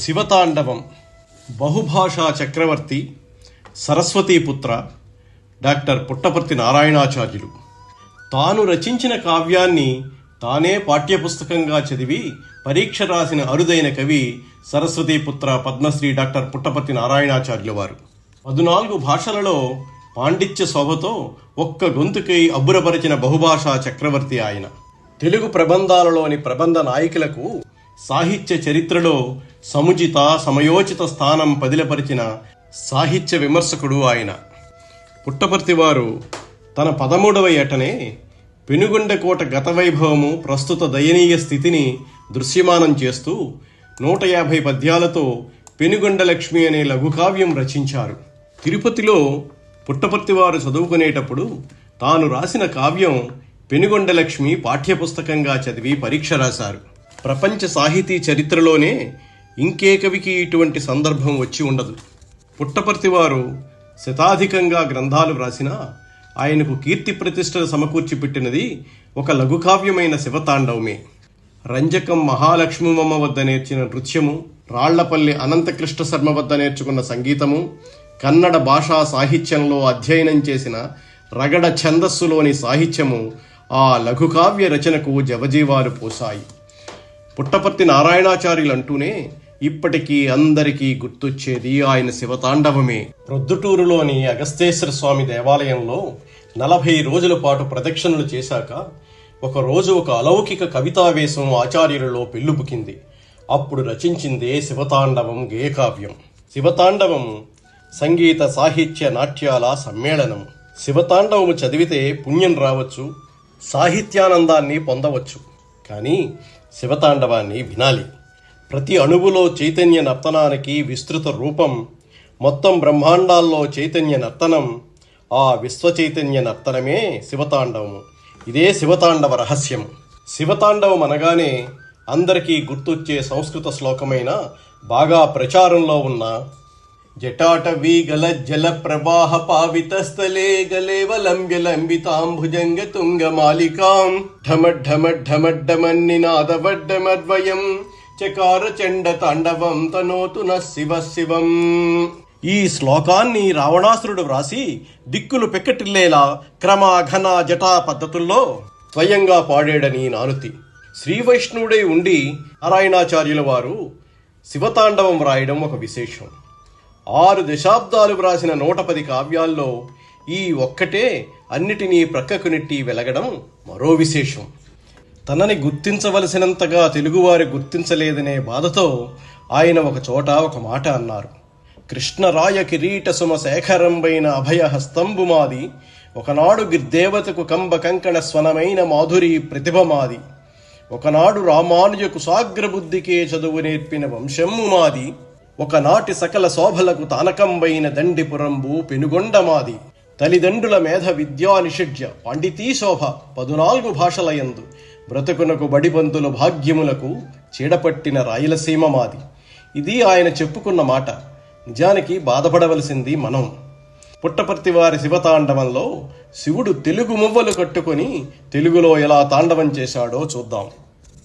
శివతాండవం బహుభాషా చక్రవర్తి సరస్వతీపుత్ర డాక్టర్ పుట్టపర్తి నారాయణాచార్యులు. తాను రచించిన కావ్యాన్ని తానే పాఠ్యపుస్తకంగా చదివి పరీక్ష రాసిన అరుదైన కవి సరస్వతీపుత్ర పద్మశ్రీ డాక్టర్ పుట్టపర్తి నారాయణాచార్యుల వారు. పద్నాలుగు భాషలలో పాండిత్య శోభతో ఒక్క గొంతుకై అబ్బురపరిచిన బహుభాషా చక్రవర్తి ఆయన. తెలుగు ప్రబంధాలలోని ప్రబంధ నాయకులకు సాహిత్య చరిత్రలో సముచిత సమయోచిత స్థానం పదిలపరిచిన సాహిత్య విమర్శకుడు ఆయన. పుట్టపర్తి వారు తన పదమూడవ ఏటనే పెనుగొండకోట గత వైభవము ప్రస్తుత దయనీయ స్థితిని దృశ్యమానం చేస్తూ నూట యాభై పద్యాలతో పెనుగొండ లక్ష్మి అనే లఘుకావ్యం రచించారు. తిరుపతిలో పుట్టపర్తి వారు చదువుకునేటప్పుడు తాను రాసిన కావ్యం పెనుగొండ లక్ష్మి పాఠ్యపుస్తకంగా చదివి పరీక్ష రాశారు. ప్రపంచ సాహితీ చరిత్రలోనే ఇంకే కవికి ఇటువంటి సందర్భం వచ్చి ఉండదు. పుట్టపర్తి వారు శతాధికంగా గ్రంథాలు వ్రాసినా ఆయనకు కీర్తి ప్రతిష్టలు సమకూర్చి పెట్టినది ఒక లఘుకావ్యమైన శివతాండవమే. రంజకం మహాలక్ష్మమ్మ వద్ద నేర్చిన నృత్యము రాళ్ళపల్లి అనంతకృష్ణ శర్మ వద్ద నేర్చుకున్న సంగీతము కన్నడ భాషా సాహిత్యంలో అధ్యయనం చేసిన రగడ ఛందస్సులోని సాహిత్యము ఆ లఘుకావ్య రచనకు జవజీవాలు పోసాయి పుట్టపర్తి నారాయణాచార్యులు అంటూనే ఇప్పటికీ అందరికీ గుర్తొచ్చేది ఆయన శివతాండవమే. ప్రొద్దుటూరులోని అగస్తేశ్వర స్వామి దేవాలయంలో నలభై రోజుల పాటు ప్రదక్షిణలు చేశాక ఒకరోజు ఒక అలౌకిక కవితావేశం ఆచార్యులలో పెళ్ళుబుకింది అప్పుడు రచించిందే శివతాండవం గేయకావ్యం. శివతాండవం సంగీత సాహిత్య నాట్యాల సమ్మేళనం. శివతాండవము చదివితే పుణ్యం రావచ్చు సాహిత్యానందాన్ని పొందవచ్చు. కానీ శివతాండవాన్ని వినాలి. ప్రతి అణువులో చైతన్య నర్తనానికి విస్తృత రూపం మొత్తం బ్రహ్మాండాల్లో చైతన్య నర్తనం ఆ విశ్వ చైతన్య నర్తనమే శివతాండవము. ఇదే శివతాండవ రహస్యం శివతాండవం అనగానే అందరికీ గుర్తొచ్చే సంస్కృత శ్లోకమైన బాగా ప్రచారంలో ఉన్న జటాటవీ గల జల ప్రవాహ పావిత స్థలే గలేవలంబ్య లంబితాంభుజంగ తుంగ మాలికాం ఢమఢమఢమఢమన్నినాదవడ్డమద్వయం చకార చండ తాండవం తనోతు న శివ శివం. ఈ శ్లోకాన్ని రావణాసురుడు వ్రాసి దిక్కులు పెక్కటిల్లేలా క్రమ ఘన జటా పద్ధతుల్లో స్వయంగా పాడాడని నానుతి. శ్రీ వైష్ణవుడై ఉండి నారాయణాచార్యుల వారు శివతాండవం వ్రాయడం ఒక విశేషం. ఆరు దశాబ్దాలు వ్రాసిన నూట పది కావ్యాల్లో ఈ ఒక్కటే అన్నిటినీ ప్రక్కకు నెట్టి వెలగడం మరో విశేషం. తనని గుర్తించవలసినంతగా తెలుగువారి గుర్తించలేదనే బాధతో ఆయన ఒక చోట ఒక మాట అన్నారు. కృష్ణరాయ కిరీట సుమ శేఖరంబైన అభయహస్తంబు మాది ఒకనాడు గిర్దేవతకు కంబ కంకణ స్వనమైన మాధురి ప్రతిభ మాది ఒకనాడు రామానుజకు సాగ్రబుద్ధికే చదువు నేర్పిన వంశమ్ము మాది ఒకనాటి సకల శోభలకు తానకంబైన దండిపురంబు పెనుగొండమాది. తల్లిదండ్రుల మేధ విద్యా నిషిడ్య పండితీ శోభ పదునాలుగు భాషలయందు బ్రతుకునకు బడిబంతుల భాగ్యములకు చీడపట్టిన రాయలసీమ మాది. ఇది ఆయన చెప్పుకున్న మాట. నిజానికి బాధపడవలసింది మనం. పుట్టపర్తి వారి శివతాండవంలో శివుడు తెలుగు మువ్వలు కట్టుకొని తెలుగులో ఎలా తాండవం చేశాడో చూద్దాం.